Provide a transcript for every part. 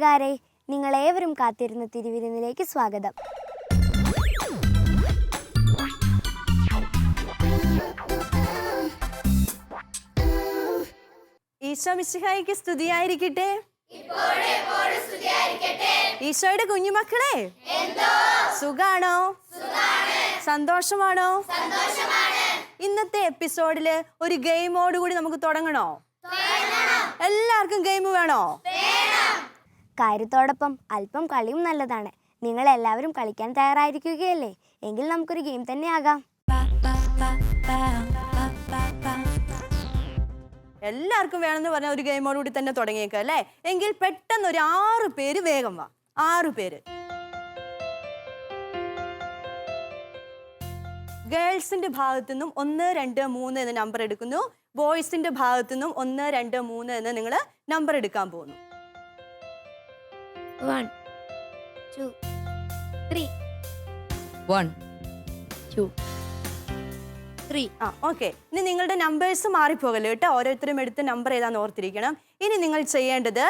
കൂട്ടുകാരെ നിങ്ങളേവരും കാത്തിരുന്ന തിരുവിരുന്നിലേക്ക് സ്വാഗതം. ഈശോ മിശിഹായിക്ക് സ്തുതിയായിരിക്കട്ടെ. ഈശോയുടെ കുഞ്ഞുമക്കളെ സുഖാണോ? സന്തോഷമാണോ? ഇന്നത്തെ എപ്പിസോഡിൽ ഒരു ഗെയിമോട് കൂടി നമുക്ക് തുടങ്ങണോ? എല്ലാവർക്കും ഗെയിം വേണോ? കാര്യത്തോടൊപ്പം അല്പം കളിയും നല്ലതാണ്. നിങ്ങൾ എല്ലാവരും കളിക്കാൻ തയ്യാറായിരിക്കുകയല്ലേ? എങ്കിൽ നമുക്കൊരു ഗെയിം തന്നെ ആകാം. എല്ലാവർക്കും വേണമെന്ന് പറഞ്ഞ ഒരു ഗെയിമോട് കൂടി തന്നെ തുടങ്ങിയേക്കാം അല്ലേ? എങ്കിൽ പെട്ടെന്ന് ഒരു ആറ് പേര് വേഗം വാ. ആറ് പേര്. ഗേൾസിന്റെ ഭാഗത്തു നിന്നും ഒന്ന് രണ്ട് മൂന്ന് എന്ന് നമ്പർ എടുക്കുന്നു. ബോയ്സിന്റെ ഭാഗത്തു നിന്നും ഒന്ന് രണ്ട് മൂന്ന് എന്ന് നിങ്ങൾ നമ്പർ എടുക്കാൻ പോകുന്നു. One two three. One. Two. Three. ആ ഓക്കെ. ഇനി നിങ്ങളുടെ നമ്പേഴ്സ് മാറിപ്പോകല്ലോ കേട്ടോ? ഓരോരുത്തരും എടുത്ത് നമ്പർ ഏതാന്ന് ഓർത്തിരിക്കണം. ഇനി നിങ്ങൾ ചെയ്യേണ്ടത്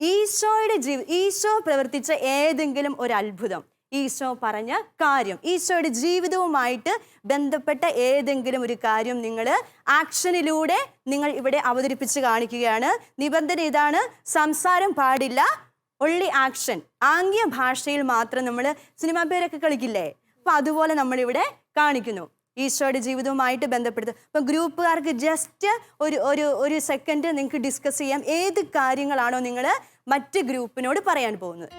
ഈശോയുടെ ജീവ ഈശോ പ്രവർത്തിച്ച ഏതെങ്കിലും ഒരു അത്ഭുതം. ഈശോ പറഞ്ഞ കാര്യം. ഈശോയുടെ ജീവിതവുമായിട്ട് ബന്ധപ്പെട്ട ഏതെങ്കിലും ഒരു കാര്യം നിങ്ങൾ ആക്ഷനിലൂടെ നിങ്ങൾ ഇവിടെ അവതരിപ്പിച്ച് കാണിക്കുകയാണ്. നിബന്ധന ഇതാണ് സംസാരം പാടില്ല ഒള്ളി ആക്ഷൻ. ആംഗ്യ ഭാഷയിൽ മാത്രം നമ്മൾ സിനിമാ പേരൊക്കെ കളിക്കില്ലേ? അപ്പൊ അതുപോലെ നമ്മളിവിടെ കാണിക്കുന്നു. ഈശോയുടെ ജീവിതവുമായിട്ട് ബന്ധപ്പെടുത്തുക അപ്പൊ ഗ്രൂപ്പുകാർക്ക് ജസ്റ്റ് ഒരു ഒരു ഒരു സെക്കൻഡ് നിങ്ങൾക്ക് ഡിസ്കസ് ചെയ്യാം. ഏത് കാര്യങ്ങളാണോ നിങ്ങൾ മറ്റ് ഗ്രൂപ്പിനോട് പറയാൻ പോകുന്നത്.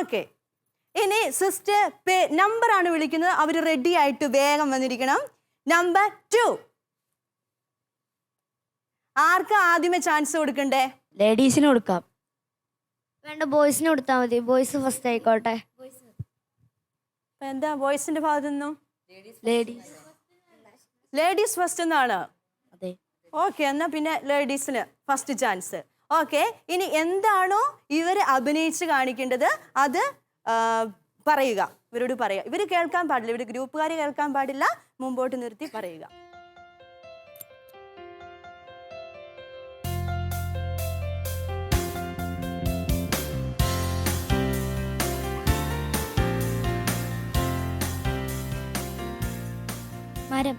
ഓക്കെ ഇനി സിസ്റ്റർ നമ്പർ ആണ് വിളിക്കുന്നത്. അവർ റെഡി ആയിട്ട് വേഗം വന്നിരിക്കണം. നമ്പർ ടു ആർക്കാ ആദ്യമേ ചാൻസ് കൊടുക്കണ്ടേ? ലേഡീസിന് കൊടുക്കാം. വേണ്ട ബോയ്സിന് കൊടുത്താൽ മതി. ബോയ്സ് ഫസ്റ്റ് ആയിക്കോട്ടെ. എന്താ ബോയ്സിന്റെ ഭാഗത്തു നിന്നും ലേഡീസ് ലേഡീസ് ഫസ്റ്റ് എന്നാണ്. അതെ. ഓക്കെ എന്നാ പിന്നെ ലേഡീസിന് ഫസ്റ്റ് ചാൻസ് ഓക്കെ ഇനി എന്താണോ ഇവർ അഭിനയിച്ച് കാണിക്കേണ്ടത് അത് പറയുക. ഇവരോട് പറയുക. ഇവർ കേൾക്കാൻ പാടില്ല. ഇവർ ഗ്രൂപ്പുകാർ കേൾക്കാൻ പാടില്ല. മുമ്പോട്ട് നിർത്തി പറയുക. മരം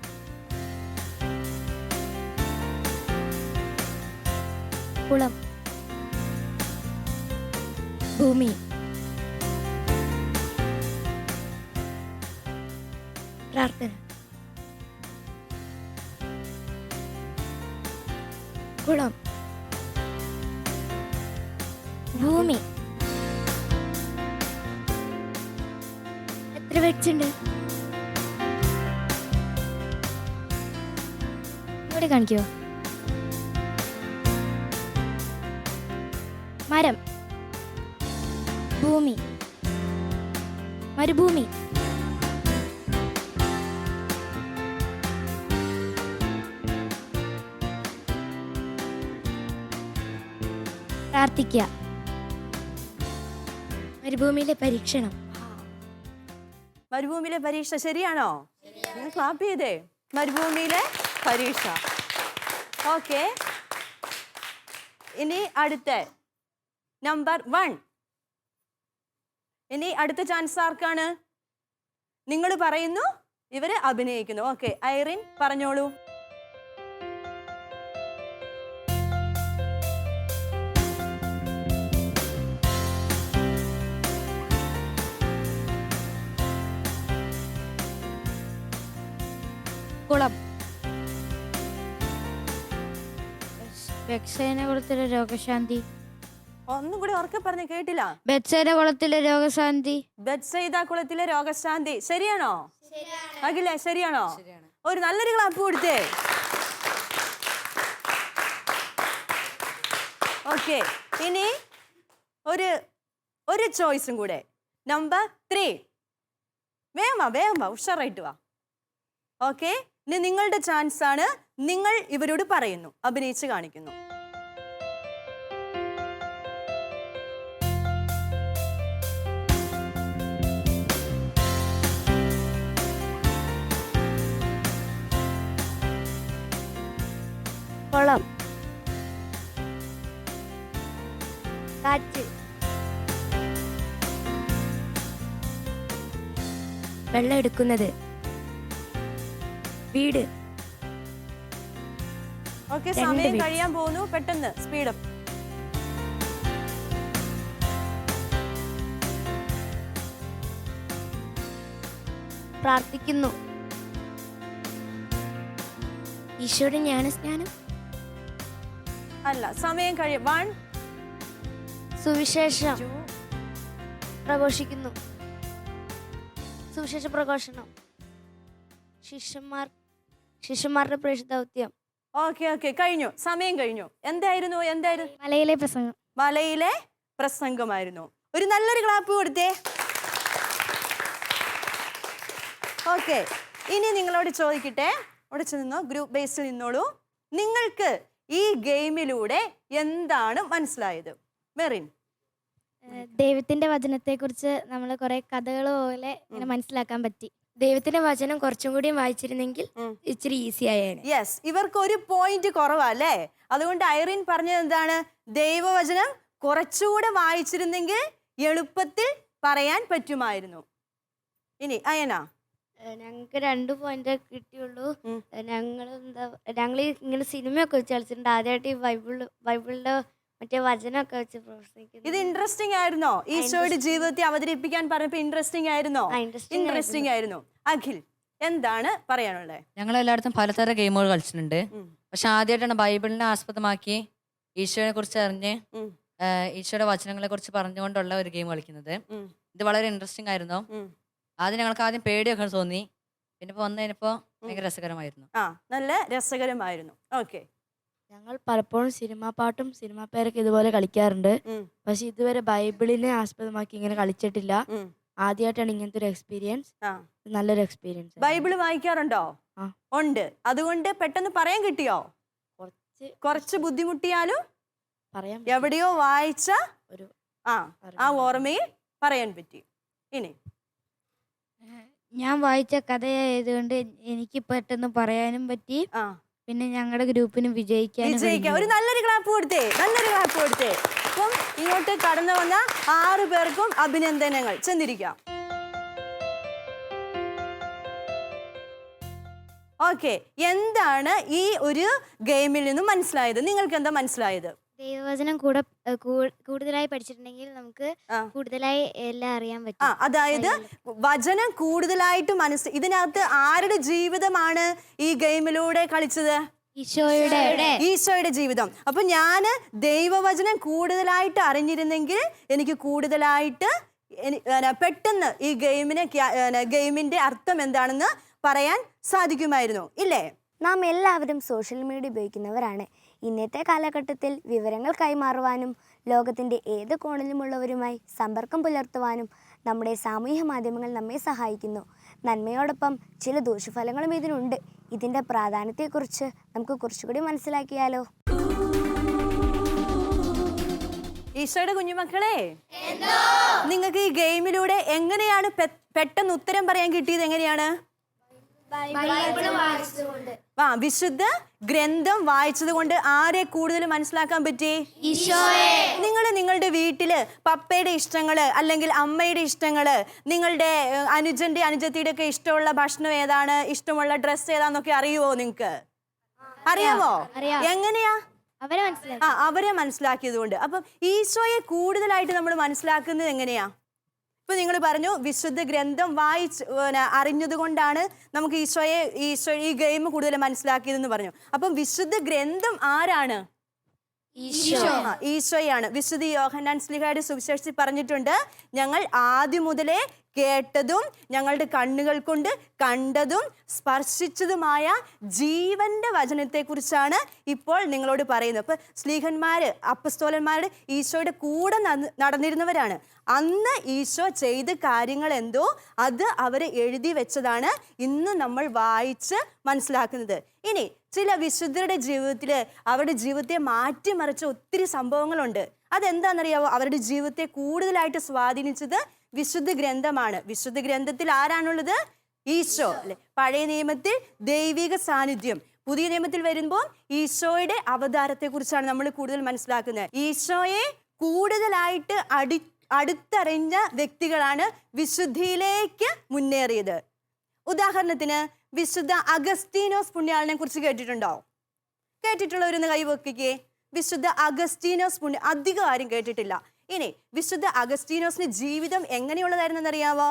കുളം. ഭൂമി. പ്രാർത്ഥന. ഇവിടെ യു. മരം. ഭൂമി. മരുഭൂമി. പ്രാർത്ഥിക്കുക. മരുഭൂമിയിലെ പരീക്ഷണം. മരുഭൂമിയിലെ പരീക്ഷ ശരിയാണോ? ക്ലാപ്പ് ചെയ്തേ. മരുഭൂമിയിലെ പരീക്ഷ. ഓക്കെ ഇനി അടുത്ത. നമ്പർ വൺ ഇനി അടുത്ത ചാൻസ് ആർക്കാണ്? നിങ്ങൾ പറയുന്നു ഇവർ അഭിനയിക്കുന്നു. ഓക്കെ ഐറിൻ പറഞ്ഞോളൂ. ബെക്സൈന കുളത്തിലെ രോഗശാന്തി. ഒന്നും കൂടി ഉറക്കെ പറഞ്ഞ് കേട്ടില്ല. ബെത്സൈന കുളത്തിലെ രോഗശാന്തി. ബെത്സൈദ കുളത്തിലെ രോഗശാന്തി. ശരിയാണോ? അഖിലേ ശരിയാണോ? ഒരു നല്ലൊരു ക്ലാപ്പ് കൊടുത്തേ. ഓക്കെ ഇനി ഒരു ഒരു ചോയ്സും കൂടെ. നമ്പർ ത്രീ വേഗം വാ വേഗം വാ ഉഷാറായിട്ട് വാ. ഓക്കെ ഇനി നിങ്ങളുടെ ചാൻസ് ആണ് നിങ്ങൾ ഇവരോട് പറയുന്നു അഭിനയിച്ച് കാണിക്കുന്നു. കുളം. കാറ്റ്. വെള്ളം എടുക്കുന്നത്. വീട്. ഓക്കെ സമയം കഴിയാൻ പോകുന്നു. പെട്ടെന്ന് സ്പീഡപ്പ് പ്രാർത്ഥിക്കുന്നു. ഈശോയുടെ ജ്ഞാനസ്നാനം. അല്ല സമയം കഴിയും വൺ സുവിശേഷം. പ്രഘോഷിക്കുന്നു. സുവിശേഷ പ്രഘോഷണം. ശിഷ്യന്മാർ ശിഷ്യന്മാരുടെ പ്രേക്ഷ ദൗത്യം ഓക്കെ ഓക്കെ. കഴിഞ്ഞു. സമയം കഴിഞ്ഞു. എന്തായിരുന്നു? എന്തായിരുന്നു? മലയിലെ പ്രസംഗം. മലയിലെ പ്രസംഗമായിരുന്നു. ഒരു നല്ലൊരു ക്ലാപ്പ് കൊടുത്തേ. ഓക്കെ. ഇനി നിങ്ങളോട് ചോദിക്കട്ടെ. ഉടച്ചു നിന്നോ ഗ്രൂപ്പ് ബേസിൽ നിന്നോളൂ. നിങ്ങൾക്ക് ഈ ഗെയിമിലൂടെ എന്താണ് മനസ്സിലായത്? മെറിൻ. ദൈവത്തിന്റെ വചനത്തെ കുറിച്ച് നമ്മൾ കുറെ കഥകൾ പോലെ ഇങ്ങനെ മനസ്സിലാക്കാൻ പറ്റി. ദൈവത്തിന്റെ വചനം കുറച്ചും കൂടി വായിച്ചിരുന്നെങ്കിൽ. ഇച്ചിരി ഈസി ആയേനെ. യെസ് ഇവർക്ക് ഒരു പോയിന്റ് കുറവല്ലേ അതുകൊണ്ട് ഐറിൻ പറഞ്ഞത് എന്താണ്? ദൈവവചനം കുറച്ചുകൂടെ വായിച്ചിരുന്നെങ്കിൽ എളുപ്പത്തിൽ പറയാൻ പറ്റുമായിരുന്നു. ഇനി അയന. ഞങ്ങൾക്ക് രണ്ട് പോയിന്റ് കിട്ടിയുള്ളൂ. ഞങ്ങൾ എന്താ ഞങ്ങൾ ഇങ്ങനെ സിനിമയൊക്കെ വെച്ച് കളിച്ചിട്ടുണ്ട്. ആദ്യമായിട്ട് ഈ ബൈബിൾ ബൈബിളിന്റെ മറ്റേ വചനമൊക്കെ വെച്ച് പ്രവർത്തിക്കുന്നു. ഇത് ഇൻട്രസ്റ്റിംഗ് ആയിരുന്നോ? ഈശോയുടെ ജീവിതത്തെ അവതരിപ്പിക്കാൻ പറഞ്ഞപ്പോ ഇൻട്രസ്റ്റിംഗ് ആയിരുന്നോ? ഇൻട്രസ്റ്റിംഗ് ആയിരുന്നു. അഖിൽ എന്താണ് പറയാനുള്ളത് ഞങ്ങൾ എല്ലായിടത്തും പലതരം ഗെയിമുകൾ കളിച്ചിട്ടുണ്ട്. പക്ഷെ ആദ്യമായിട്ടാണ് ബൈബിളിനെ ആസ്പദമാക്കി ഈശോയെ കുറിച്ച് അറിഞ്ഞ് ഈശോയുടെ വചനങ്ങളെ കുറിച്ച് പറഞ്ഞുകൊണ്ടുള്ള ഒരു ഗെയിം കളിക്കുന്നത്. ഇത് വളരെ ഇൻട്രസ്റ്റിംഗ് ആയിരുന്നു. ആദ്യം ഞങ്ങൾക്ക് ആദ്യം പേടിയൊക്കെ തോന്നി. പിന്നെ വന്നതിനപ്പോ വന്നു കഴിഞ്ഞപ്പോ ഭയങ്കര രസകരമായിരുന്നു. ആ നല്ല രസകരമായിരുന്നു. ഓക്കെ ഞങ്ങൾ പലപ്പോഴും സിനിമാ പാട്ടും സിനിമാ പേരൊക്കെ ഇതുപോലെ കളിക്കാറുണ്ട്. പക്ഷെ ഇതുവരെ ബൈബിളിനെ ആസ്പദമാക്കി ഇങ്ങനെ കളിച്ചിട്ടില്ല. ആദ്യമായിട്ടാണ് ഇങ്ങനത്തെ ഒരു എക്സ്പീരിയൻസ്. നല്ലൊരു എക്സ്പീരിയൻസ് ബൈബിൾ വായിക്കാറുണ്ടോ? ഉണ്ട്. അതുകൊണ്ട് പെട്ടെന്ന് പറയാൻ കിട്ടിയോ? കുറച്ച് കുറച്ച് ബുദ്ധിമുട്ടിയാലും പറയാം എവിടെയോ വായിച്ച ഒരു ആ ആ ഓർമ്മയിൽ പറയാൻ പറ്റി. ഇനി. ഞാൻ വായിച്ച കഥയായതുകൊണ്ട് എനിക്ക് പെട്ടെന്ന് പറയാനും പറ്റി. ആ. പിന്നെ ഞങ്ങളുടെ ഗ്രൂപ്പിന് വിജയിക്കാനും വിജയിക്കാം. ഒരു നല്ലൊരു ക്ലാപ്പ് കൊടുത്തേ. നല്ലൊരു ക്ലാപ്പ് കൊടുത്തേ. അപ്പം ഇങ്ങോട്ട് കടന്നു വന്ന ആറു പേർക്കും അഭിനന്ദനങ്ങൾ. ചെന്നിരിക്കാം. ഓക്കെ. എന്താണ് ഈ ഒരു ഗെയിമിൽ നിന്നും മനസ്സിലായത്? നിങ്ങൾക്ക് എന്താ മനസ്സിലായത്? ദൈവവചനം കൂടെ കൂടുതലായി പഠിച്ചിട്ടുണ്ടെങ്കിൽ നമുക്ക് കൂടുതലായി എല്ലാം അറിയാൻ ആ പറ്റും അതായത് വചനം കൂടുതലായിട്ട് മനസ്സ് ഇതിനകത്ത് ആരുടെ ജീവിതമാണ് ഈ ഗെയിമിലൂടെ കളിച്ചത്? ഈശോയുടെ. ഈശോയുടെ. ജീവിതം. അപ്പൊ ഞാൻ ദൈവവചനം കൂടുതലായിട്ട് അറിഞ്ഞിരുന്നെങ്കിൽ എനിക്ക് കൂടുതലായിട്ട് പെട്ടെന്ന് ഈ ഗെയിമിനെ ഗെയിമിന്റെ അർത്ഥം എന്താണെന്ന് പറയാൻ സാധിക്കുമായിരുന്നു. ഇല്ലേ? നാം എല്ലാവരും സോഷ്യൽ മീഡിയ ഉപയോഗിക്കുന്നവരാണ്. ഇന്നത്തെ കാലഘട്ടത്തിൽ വിവരങ്ങൾ കൈമാറുവാനും ലോകത്തിന്റെ ഏത് കോണിലുമുള്ളവരുമായി സമ്പർക്കം പുലർത്തുവാനും നമ്മുടെ സാമൂഹ്യ മാധ്യമങ്ങൾ നമ്മെ സഹായിക്കുന്നു. നന്മയോടൊപ്പം ചില ദൂഷ്യഫലങ്ങളും ഇതിനുണ്ട്. ഇതിന്റെ പ്രാധാന്യത്തെക്കുറിച്ച് നമുക്ക് കുറച്ചുകൂടി മനസ്സിലാക്കിയാലോ? ഈശോയുടെ കുഞ്ഞുമക്കളെ നിങ്ങൾക്ക് ഈ ഗെയിമിലൂടെ എങ്ങനെയാണ് പെട്ടെന്ന് ഉത്തരം പറയാൻ കിട്ടിയത് എങ്ങനെയാണ്? ആ വിശുദ്ധ ഗ്രന്ഥം വായിച്ചത് കൊണ്ട് ആരെ കൂടുതൽ മനസ്സിലാക്കാൻ പറ്റി? നിങ്ങൾ നിങ്ങളുടെ വീട്ടിൽ പപ്പയുടെ ഇഷ്ടങ്ങൾ അല്ലെങ്കിൽ അമ്മയുടെ ഇഷ്ടങ്ങൾ നിങ്ങളുടെ അനുജന്റെ അനുജത്തിയുടെ ഒക്കെ ഇഷ്ടമുള്ള ഭക്ഷണം ഏതാണ്? ഇഷ്ടമുള്ള ഡ്രസ്സ് ഏതാന്നൊക്കെ അറിയുമോ നിങ്ങക്ക്? അറിയാമോ എങ്ങനെയാ? ആ അവരെ മനസ്സിലാക്കിയത് കൊണ്ട് അപ്പം ഈശോയെ കൂടുതലായിട്ട് നമ്മൾ മനസ്സിലാക്കുന്നത് എങ്ങനെയാ? ഇപ്പൊ നിങ്ങൾ പറഞ്ഞു വിശുദ്ധ ഗ്രന്ഥം വായിച്ച് അറിഞ്ഞത് കൊണ്ടാണ് നമുക്ക് ഈശോയെ ഈശോ ഈ ഗെയിം കൂടുതൽ മനസ്സിലാക്കിയതെന്ന് പറഞ്ഞു. അപ്പം വിശുദ്ധ ഗ്രന്ഥം ആരാണ്? ഈശോയാണ്. വിശുദ്ധ യോഹന്നാൻ സ്ലിഹയുടെ സുവിശേഷത്തിൽ പറഞ്ഞിട്ടുണ്ട് ഞങ്ങൾ ആദ്യം മുതലേ കേട്ടതും ഞങ്ങളുടെ കണ്ണുകൾ കൊണ്ട് കണ്ടതും സ്പർശിച്ചതുമായ ജീവന്റെ വചനത്തെക്കുറിച്ചാണ് ഇപ്പോൾ നിങ്ങളോട് പറയുന്നത്. അപ്പൊ സ്ലീഹന്മാര് അപ്പസ്തോലന്മാരുടെ ഈശോയുടെ കൂടെ നടന്നിരുന്നവരാണ്. അന്ന് ഈശോ ചെയ്ത കാര്യങ്ങൾ എന്തോ അത് അവർ എഴുതി വെച്ചതാണ് ഇന്ന് നമ്മൾ വായിച്ച് മനസ്സിലാക്കുന്നത്. ഇനി ചില വിശുദ്ധരുടെ ജീവിതത്തിൽ അവരുടെ ജീവിതത്തെ മാറ്റിമറിച്ച ഒത്തിരി സംഭവങ്ങളുണ്ട്. അതെന്താണെന്നറിയാവോ? അവരുടെ ജീവിതത്തെ കൂടുതലായിട്ട് സ്വാധീനിച്ചത് വിശുദ്ധ ഗ്രന്ഥമാണ്. വിശുദ്ധ ഗ്രന്ഥത്തിൽ ആരാണുള്ളത്? ഈശോ അല്ലെ? പഴയ നിയമത്തിൽ ദൈവിക സാന്നിധ്യം. പുതിയ നിയമത്തിൽ വരുമ്പോൾ ഈശോയുടെ അവതാരത്തെ കുറിച്ചാണ് നമ്മൾ കൂടുതൽ മനസ്സിലാക്കുന്നത്. ഈശോയെ കൂടുതലായിട്ട് അടി അടുത്തറിഞ്ഞ വ്യക്തികളാണ് വിശുദ്ധിയിലേക്ക് മുന്നേറിയത്. ഉദാഹരണത്തിന് വിശുദ്ധ അഗസ്റ്റീനോസ് പുണ്യാളിനെ കുറിച്ച് കേട്ടിട്ടുണ്ടോ കേട്ടിട്ടുള്ളവരൊന്ന് കൈവക്കിക്കേ വിശുദ്ധ അഗസ്റ്റീനോസ് പുണ്യ അധികം ആരും കേട്ടിട്ടില്ല. ഇനി വിശുദ്ധ അഗസ്റ്റീനോസിന് ജീവിതം എങ്ങനെയുള്ളതായിരുന്നെന്ന് അറിയാവോ?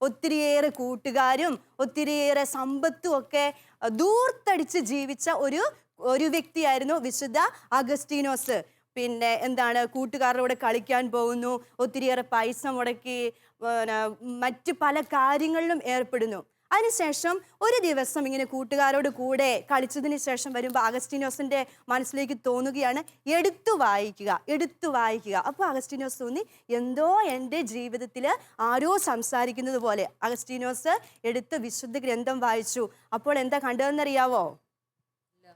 ഒത്തിരിയേറെ കൂട്ടുകാരും ഒത്തിരിയേറെ സമ്പത്തും ഒക്കെ ദൂർത്തടിച്ച് ജീവിച്ച ഒരു ഒരു വ്യക്തിയായിരുന്നു വിശുദ്ധ അഗസ്റ്റീനോസ് പിന്നെ എന്താണ് കൂട്ടുകാരുടെ കൂടെ കളിക്കാൻ പോകുന്നു ഒത്തിരിയേറെ പൈസ മുടക്കി മറ്റ് പല കാര്യങ്ങളിലും ഏർപ്പെടുന്നു. അതിനുശേഷം ഒരു ദിവസം ഇങ്ങനെ കൂട്ടുകാരോട് കൂടെ കളിച്ചതിന് ശേഷം വരുമ്പോൾ അഗസ്റ്റിനോസിന്റെ മനസ്സിലേക്ക് തോന്നുകയാണ് എടുത്തു വായിക്കുക എടുത്തു വായിക്കുക. അപ്പോൾ അഗസ്റ്റിനോസ് തോന്നി എന്തോ എന്റെ ജീവിതത്തിൽ ആരോ സംസാരിക്കുന്നത് പോലെ. അഗസ്റ്റിനോസ് എടുത്ത് വിശുദ്ധ ഗ്രന്ഥം വായിച്ചു. അപ്പോൾ എന്താ കണ്ടതെന്നറിയാവോ?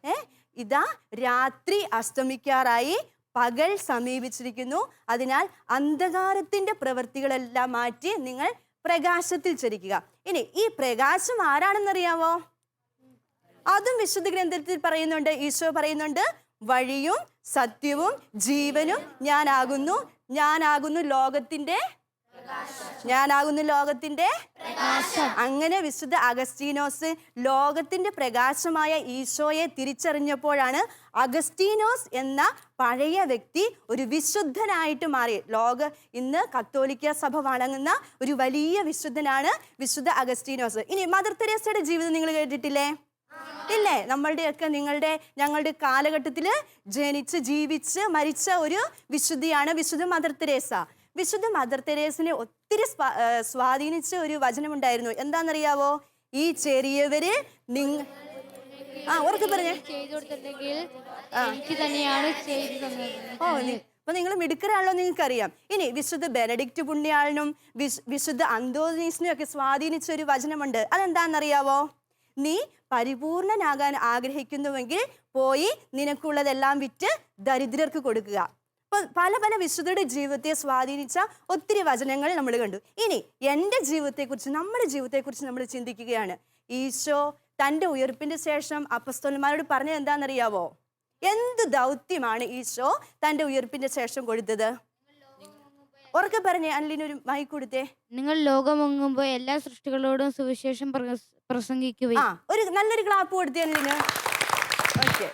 ഏ? ഇതാ രാത്രി അസ്തമിക്കാറായി പകൽ സമീപിച്ചിരിക്കുന്നു. അതിനാൽ അന്ധകാരത്തിന്റെ പ്രവൃത്തികളെല്ലാം മാറ്റി നിങ്ങൾ പ്രകാശത്തിൽ ചരിക്കുക. ഇനി ഈ പ്രകാശം ആരാണെന്നറിയാവോ? അതും വിശുദ്ധ ഗ്രന്ഥത്തിൽ പറയുന്നുണ്ട്. ഈശോ പറയുന്നുണ്ട് വഴിയും സത്യവും ജീവനും ഞാനാകുന്നു. ഞാനാകുന്നു ലോകത്തിന്റെ ഞാനാകുന്നു ലോകത്തിന്റെ അങ്ങനെ വിശുദ്ധ അഗസ്റ്റീനോസ് ലോകത്തിന്റെ പ്രകാശമായ ഈശോയെ തിരിച്ചറിഞ്ഞപ്പോഴാണ് അഗസ്റ്റീനോസ് എന്ന പഴയ വ്യക്തി ഒരു വിശുദ്ധനായിട്ട് മാറി. ലോക ഇന്ന് കത്തോലിക്ക സഭ വണങ്ങുന്ന ഒരു വലിയ വിശുദ്ധനാണ് വിശുദ്ധ അഗസ്റ്റീനോസ് ഇനി മദർ തെരേസയുടെ ജീവിതം നിങ്ങൾ കേട്ടിട്ടില്ലേ? ഇല്ലേ? നമ്മളുടെയൊക്കെ നിങ്ങളുടെ ഞങ്ങളുടെ കാലഘട്ടത്തിൽ ജനിച്ച് ജീവിച്ച് മരിച്ച ഒരു വിശുദ്ധിയാണ് വിശുദ്ധ മദർ തെരേസ. വിശുദ്ധ മദർ തെരേസിനെ ഒത്തിരി സ്വാധീനിച്ച ഒരു വചനമുണ്ടായിരുന്നു. എന്താണെന്നറിയാവോ? ഈ ചെറിയവര് നിങ്ങൾ ആ ഉറക്കെ പറഞ്ഞേ. ഓ അപ്പൊ നിങ്ങൾ മിടുക്കരാണല്ലോ നിങ്ങൾക്ക് അറിയാം ഇനി വിശുദ്ധ ബെനഡിക്റ്റ് പുണ്യാളിനും വിശ്- വിശുദ്ധ അന്തോനീസിനും ഒക്കെ സ്വാധീനിച്ച ഒരു വചനമുണ്ട്. അതെന്താണെന്നറിയാവോ? നീ പരിപൂർണനാകാൻ ആഗ്രഹിക്കുന്നുവെങ്കിൽ പോയി നിനക്കുള്ളതെല്ലാം വിറ്റ് ദരിദ്രർക്ക് കൊടുക്കുക. പല പല വിശുദ്ധരുടെ ജീവിതത്തെ സ്വാധീനിച്ച ഒത്തിരി വചനങ്ങൾ നമ്മൾ കണ്ടു. ഇനി എന്റെ ജീവിതത്തെക്കുറിച്ച് നമ്മുടെ ജീവിതത്തെക്കുറിച്ച് നമ്മൾ ചിന്തിക്കുകയാണ്. ഈശോ തന്റെ ഉയർപ്പിന്റെ ശേഷം അപ്പസ്തോലന്മാരോട് പറഞ്ഞത് എന്താണെന്നറിയാവോ? എന്ത് ദൗത്യമാണ് ഈശോ തന്റെ ഉയർപ്പിന്റെ ശേഷം കൊടുത്തത്? ഉറക്കെ പറഞ്ഞേ അനിലിനൊരു മൈ കൊടുത്തേ. നിങ്ങൾ ലോകമൊങ്ങുമ്പോൾ എല്ലാ സൃഷ്ടികളോടും സുവിശേഷം പ്രസംഗിക്കുക പ്രസംഗിക്കുകയും ആ ഒരു നല്ലൊരു ക്ലാപ്പ് കൊടുത്തേ അനിലിന്. ഓക്കെ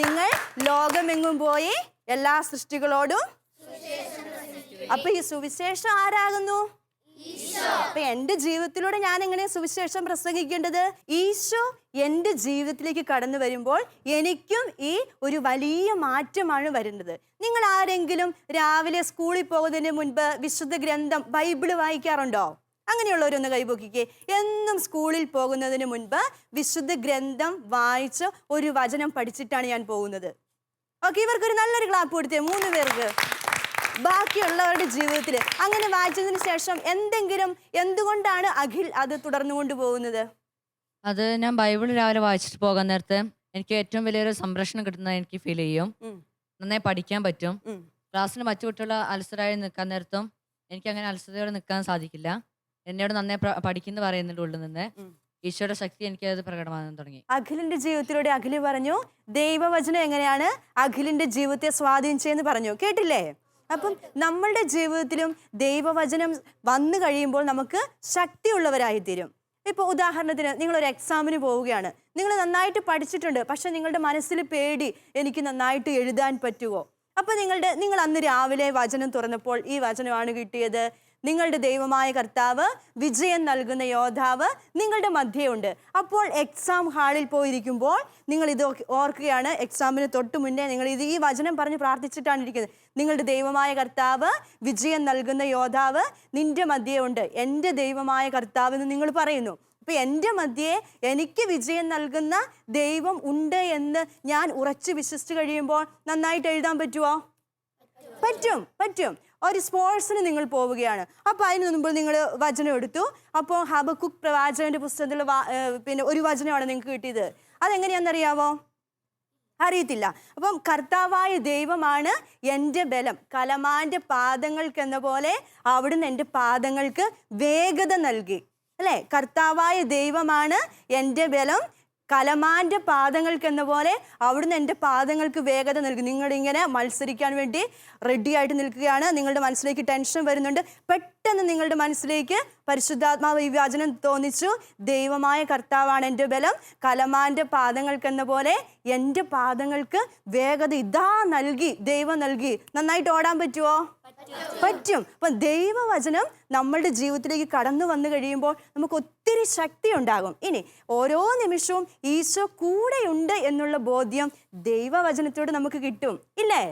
നിങ്ങൾ ലോകമെങ്ങും പോയി എല്ലാ സൃഷ്ടികളോടും അപ്പൊ ഈ സുവിശേഷം ആരാകുന്നു? അപ്പൊ എന്റെ ജീവിതത്തിലൂടെ ഞാൻ എങ്ങനെ സുവിശേഷം പ്രസംഗിക്കേണ്ടത്? ഈശോ എന്റെ ജീവിതത്തിലേക്ക് കടന്നു വരുമ്പോൾ എനിക്കും ഈ ഒരു വലിയ മാറ്റമാണ് വരുന്നത്. നിങ്ങൾ ആരെങ്കിലും രാവിലെ സ്കൂളിൽ പോകുന്നതിന് മുൻപ് വിശുദ്ധ ഗ്രന്ഥം ബൈബിൾ വായിക്കാറുണ്ടോ? അങ്ങനെയുള്ളവരൊന്ന് കൈപൊക്കിക്കേ. എന്നും സ്കൂളിൽ പോകുന്നതിന് മുൻപ് വിശുദ്ധ ഗ്രന്ഥം വായിച്ച് ഒരു വചനം പഠിച്ചിട്ടാണ് ഞാൻ പോകുന്നത്. ഓക്കെ ഇവർക്കൊരു നല്ലൊരു ക്ലാപ്പ് കൊടുത്തേ മൂന്ന് പേർക്ക്. ബാക്കിയുള്ളവരുടെ ജീവിതത്തിൽ അങ്ങനെ വായിച്ചതിന് ശേഷം എന്തെങ്കിലും എന്തുകൊണ്ടാണ് അഖിൽ അത് തുടർന്നു കൊണ്ടുപോകുന്നത് അത് ഞാൻ ബൈബിൾ രാവിലെ വായിച്ചിട്ട് പോകാൻ നേരത്തെ എനിക്ക് ഏറ്റവും വലിയൊരു സംരക്ഷണം കിട്ടുന്നത് എനിക്ക് ഫീൽ ചെയ്യും. നന്നായി പഠിക്കാൻ പറ്റും. ക്ലാസ്സിന് മറ്റു കുട്ടികൾ അലസരായി നിൽക്കാൻ നേരത്തും എനിക്ക് അങ്ങനെ അലസതയോടെ നിൽക്കാൻ സാധിക്കില്ല. എന്നോട് നന്നായി പഠിക്കുന്നു പറയുന്നുണ്ട് ഉള്ളിൽ നിന്ന്. ഈശോയുടെ ശക്തി എനിക്ക് അത് പ്രകടമാകാൻ തുടങ്ങി. അഖിലിന്റെ ജീവിതത്തിലൂടെ അഖിൽ പറഞ്ഞു ദൈവവചനം എങ്ങനെയാണ്? അഖിലിന്റെ ജീവിതത്തെ സ്വാധീനിച്ചതെന്ന് പറഞ്ഞു. കേട്ടില്ലേ? അപ്പം നമ്മളുടെ ജീവിതത്തിലും ദൈവവചനം വന്നു കഴിയുമ്പോൾ നമുക്ക് ശക്തിയുള്ളവരായി തീരും ഇപ്പോൾ ഉദാഹരണത്തിന് നിങ്ങൾ ഒരു എക്സാമിന് പോവുകയാണ്. നിങ്ങൾ നന്നായിട്ട് പഠിച്ചിട്ടുണ്ട് പക്ഷെ നിങ്ങളുടെ മനസ്സിൽ പേടി എനിക്ക് നന്നായിട്ട് എഴുതാൻ പറ്റുമോ അപ്പോൾ നിങ്ങളുടെ നിങ്ങൾ അന്ന് രാവിലെ വചനം തുറന്നപ്പോൾ ഈ വചനമാണ് കിട്ടിയത്. നിങ്ങളുടെ ദൈവമായ കർത്താവ് വിജയം നൽകുന്ന യോദ്ധാവ് നിങ്ങളുടെ മധ്യയുണ്ട്. അപ്പോൾ എക്സാം ഹാളിൽ പോയിരിക്കുമ്പോൾ നിങ്ങൾ ഇത് ഓർക്കുകയാണ് എക്സാമിന് തൊട്ട് മുന്നേ നിങ്ങൾ ഇത് ഈ വചനം പറഞ്ഞ് പ്രാർത്ഥിച്ചിട്ടാണ് ഇരിക്കുന്നത്. നിങ്ങളുടെ ദൈവമായ കർത്താവ് വിജയം നൽകുന്ന യോദ്ധാവ് നിന്റെ മധ്യേ ഉണ്ട് എന്റെ ദൈവമായ കർത്താവ് എന്ന് നിങ്ങൾ പറയുന്നു. അപ്പൊ എന്റെ മധ്യേ എനിക്ക് വിജയം നൽകുന്ന ദൈവം ഉണ്ട് എന്ന് ഞാൻ ഉറച്ചു വിശ്വസിച്ച് കഴിയുമ്പോൾ നന്നായിട്ട് എഴുതാൻ പറ്റുമോ പറ്റും പറ്റും. ഒരു സ്പോർട്സിന് നിങ്ങൾ പോവുകയാണ്. അപ്പോൾ അതിന് മുമ്പ് നിങ്ങൾ വചനം എടുത്തു. അപ്പോൾ ഹബക്കുക്ക് പ്രവാചകന്റെ പുസ്തകത്തിൽ പിന്നെ ഒരു വചനമാണ് നിങ്ങൾക്ക് കിട്ടിയത്. അതെങ്ങനെയാണെന്നറിയാവോ? അറിയത്തില്ല. അപ്പം കർത്താവായ ദൈവമാണ് എന്റെ ബലം. കലമാന്റെ പാദങ്ങൾക്ക് എന്ന പോലെ അവിടുന്ന് എന്റെ പാദങ്ങൾക്ക് വേഗത നൽകി. അല്ലേ? കർത്താവായ ദൈവമാണ് എന്റെ ബലം. കലമാന്റെ പാദങ്ങൾക്ക് എന്ന പോലെ അവിടുന്ന് എന്റെ പാദങ്ങൾക്ക് വേഗത നൽകി. നിങ്ങളിങ്ങനെ മത്സരിക്കാൻ വേണ്ടി റെഡി ആയിട്ട് നിൽക്കുകയാണ്. നിങ്ങളുടെ മനസ്സിലേക്ക് ടെൻഷൻ വരുന്നുണ്ട്. പെട്ടെന്ന് നിങ്ങളുടെ മനസ്സിലേക്ക് പരിശുദ്ധാത്മാവ് വിവാചനം തോന്നിച്ചു. ദൈവമായ കർത്താവാണ് എന്റെ ബലം. കലമാന്റെ പാദങ്ങൾക്ക് എന്ന പോലെ എന്റെ പാദങ്ങൾക്ക് വേഗത ഇതാ നൽകി ദൈവം നൽകി. നന്നായിട്ട് ഓടാൻ പറ്റുമോ പറ്റും. അപ്പൊ ദൈവവചനം നമ്മളുടെ ജീവിതത്തിലേക്ക് കടന്നു വന്നു കഴിയുമ്പോൾ നമുക്ക് ഒത്തിരി ശക്തി ഉണ്ടാകും. ഇനി ഓരോ നിമിഷവും ഈശോ കൂടെയുണ്ട് എന്നുള്ള ബോധ്യം ദൈവവചനത്തോട് നമുക്ക് കിട്ടും. ഇല്ലേ?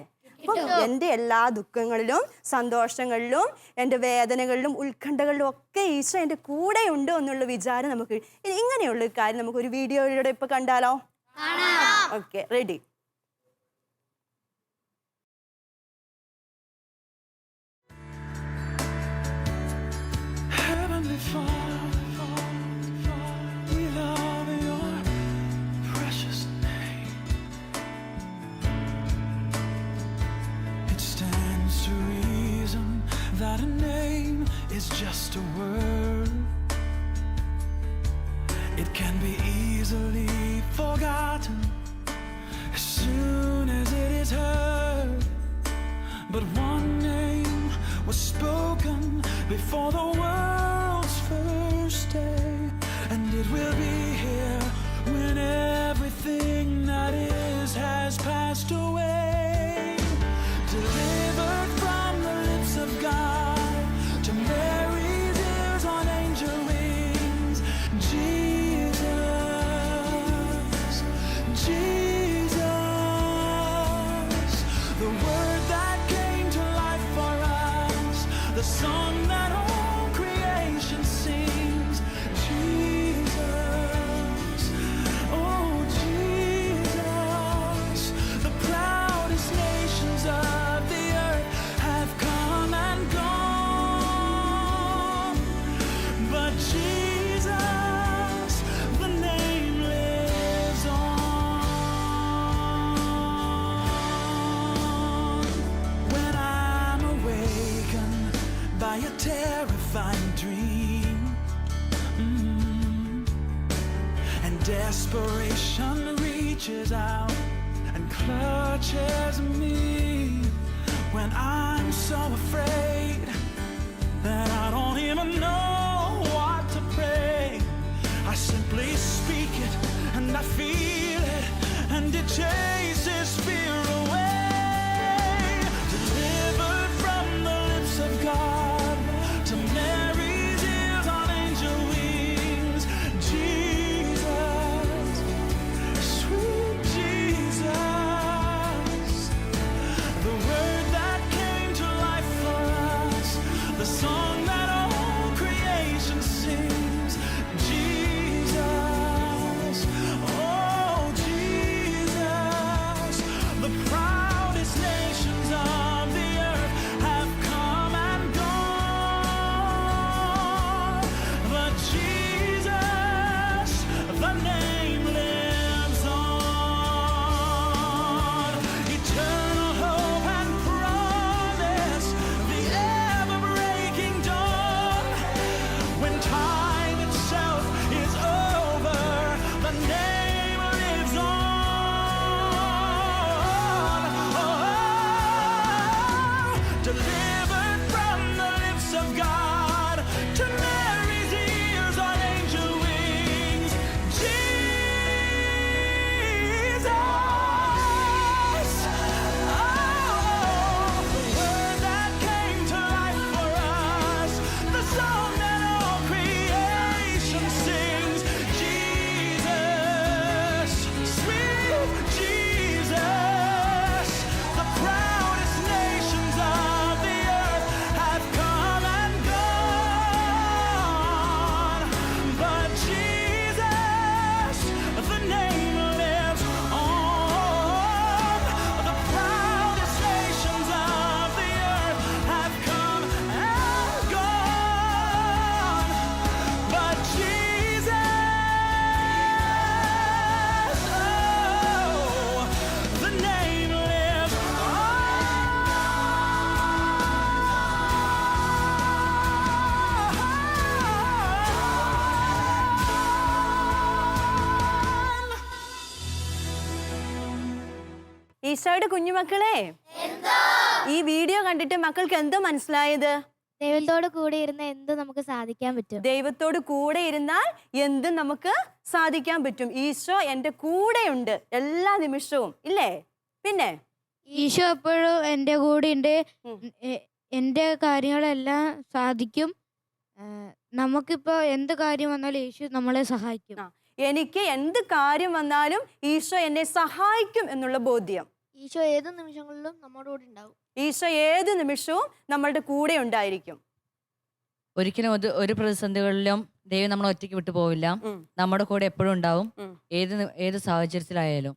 അപ്പം എന്റെ എല്ലാ ദുഃഖങ്ങളിലും സന്തോഷങ്ങളിലും എന്റെ വേദനകളിലും ഉത്കണ്ഠകളിലും ഒക്കെ ഈശോ എന്റെ കൂടെ ഉണ്ട് എന്നുള്ള വിചാരം നമുക്ക് ഇനി ഇങ്ങനെയുള്ള കാര്യം നമുക്ക് ഒരു വീഡിയോയിലൂടെ ഇപ്പൊ കണ്ടാലോ? Okay ready. fall the song and change. ഈശോയുടെ കുഞ്ഞുമക്കളെ ഈ വീഡിയോ കണ്ടിട്ട് മക്കൾക്ക് എന്തോ മനസ്സിലായത്? ദൈവത്തോട് കൂടെ ഇരുന്ന് എന്ത് നമുക്ക് സാധിക്കാൻ പറ്റും? ദൈവത്തോട് കൂടെ ഇരുന്നാൽ എന്തും നമുക്ക് സാധിക്കാൻ പറ്റും. ഈശോ എന്റെ കൂടെയുണ്ട് എല്ലാ നിമിഷവും ഇല്ലേ? പിന്നെ? ഈശോ എപ്പോഴും എന്റെ കൂടെ ഉണ്ട് എന്റെ എന്റെ കാര്യങ്ങളെല്ലാം സാധിക്കും. നമുക്കിപ്പോ എന്ത് കാര്യം വന്നാലും ഈശോ നമ്മളെ സഹായിക്കും. എനിക്ക് എന്ത് കാര്യം വന്നാലും ഈശോ എന്നെ സഹായിക്കും എന്നുള്ള ബോധ്യം. ഈശോ ഏത് നിമിഷങ്ങളിലും നമ്മുടെ കൂടെ ഉണ്ടാവും. ഈശോ ഏത് നിമിഷവും നമ്മളുടെ കൂടെ ഉണ്ടായിരിക്കും. ഒരിക്കലും ഒരു ഒരു പ്രതിസന്ധികളിലും ദൈവം നമ്മളെ ഒറ്റയ്ക്ക് വിട്ടു പോവില്ല. നമ്മുടെ കൂടെ എപ്പോഴും ഉണ്ടാവും. ഏത് ഏത് സാഹചര്യത്തിലായാലും.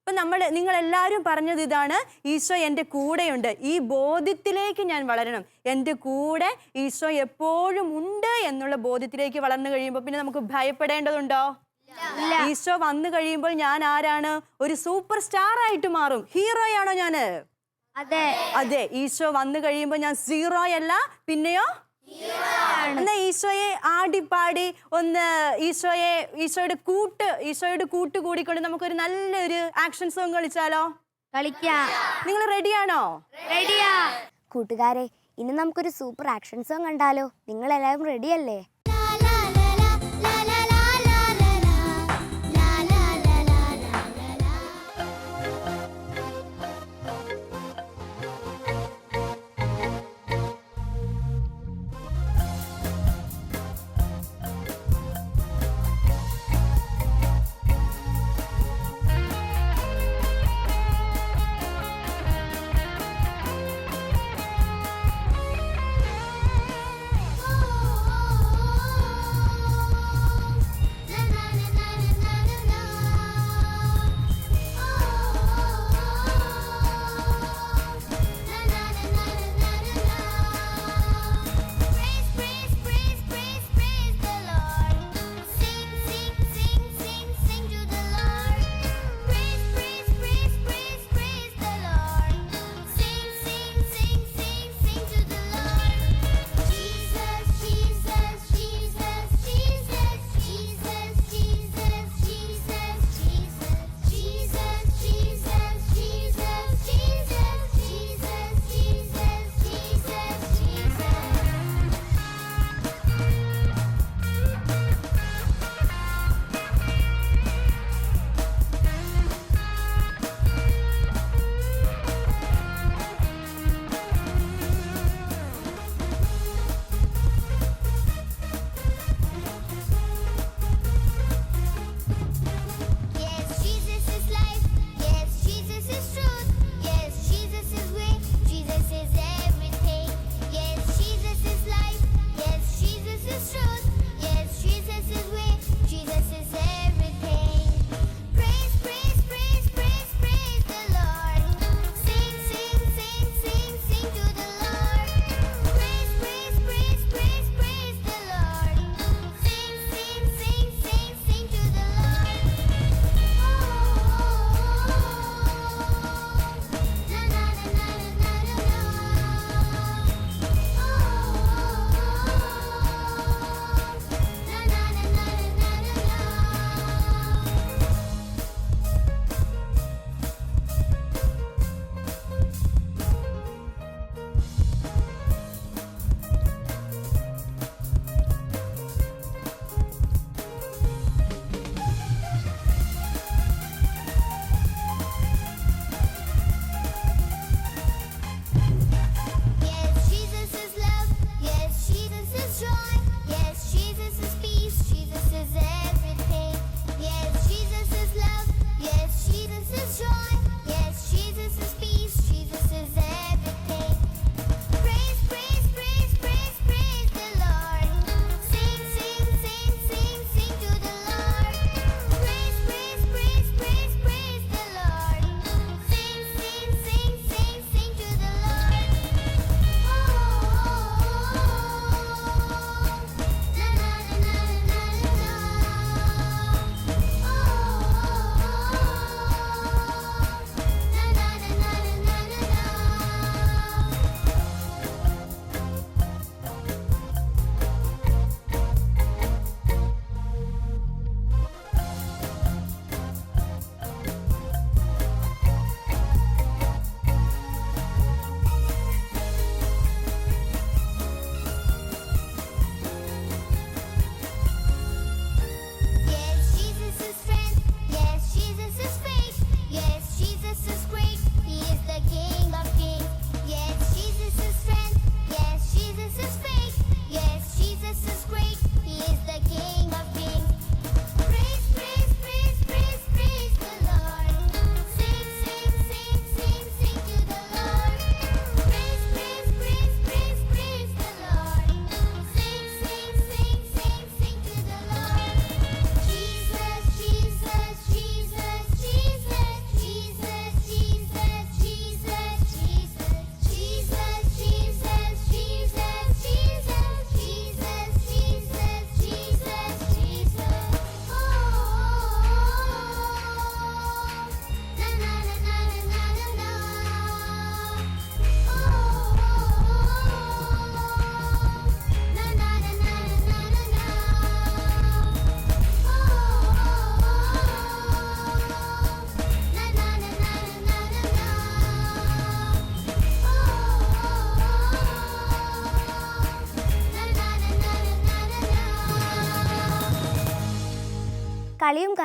അപ്പൊ നമ്മൾ നിങ്ങൾ എല്ലാവരും പറഞ്ഞത് ഇതാണ് ഈശോ എന്റെ കൂടെയുണ്ട്. ഈ ബോധ്യത്തിലേക്ക് ഞാൻ വളരണം. എന്റെ കൂടെ ഈശോ എപ്പോഴും ഉണ്ട് എന്നുള്ള ബോധ്യത്തിലേക്ക് വളർന്നു കഴിയുമ്പോൾ പിന്നെ നമുക്ക് ഭയപ്പെടേണ്ടതുണ്ടോ? ഈശോ വന്നു കഴിയുമ്പോൾ ഞാൻ ആരാണ്? ഒരു സൂപ്പർ സ്റ്റാർ ആയിട്ട് മാറും. ഹീറോയാണോ ഞാൻ? അതെ. അതെ. ഈശോ വന്നു കഴിയുമ്പോൾ ഞാൻ സീറോ അല്ല പിന്നെയോ? എന്നാ ഈശോയെ ആടിപ്പാടി ഒന്ന് ഈശോയെ ഈശോയുടെ കൂട്ട് ഈശോയുടെ കൂട്ട് കൂടിക്കൊണ്ട് നമുക്കൊരു നല്ലൊരു ആക്ഷൻ സോങ് കളിച്ചാലോ? കളിക്കാം. നിങ്ങൾ റെഡിയാണോ റെഡിയാ കൂട്ടുകാരെ ഇനി നമുക്കൊരു സൂപ്പർ ആക്ഷൻ സോങ് കണ്ടാലോ? നിങ്ങൾ എല്ലാവരും റെഡിയല്ലേ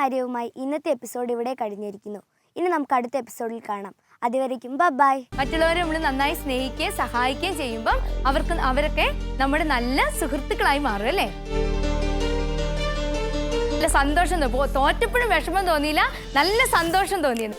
കാര്യവുമായി ഇന്നത്തെ എപ്പിസോഡ് ഇവിടെ കഴിഞ്ഞിരിക്കുന്നു. ഇനി നമുക്ക് അടുത്ത എപ്പിസോഡിൽ കാണാം. അതുവരയ്ക്കും ബൈ മറ്റുള്ളവരെ നമ്മൾ നന്നായി സ്നേഹിക്കുകയും സഹായിക്കുകയും ചെയ്യുമ്പോൾ അവർക്ക് അവരൊക്കെ നമ്മുടെ നല്ല സുഹൃത്തുക്കളായി മാറും അല്ലേ? നല്ല സന്തോഷം തോന്നി. തോറ്റപ്പോഴും വിഷമം തോന്നിയില്ല. നല്ല സന്തോഷം തോന്നിയത്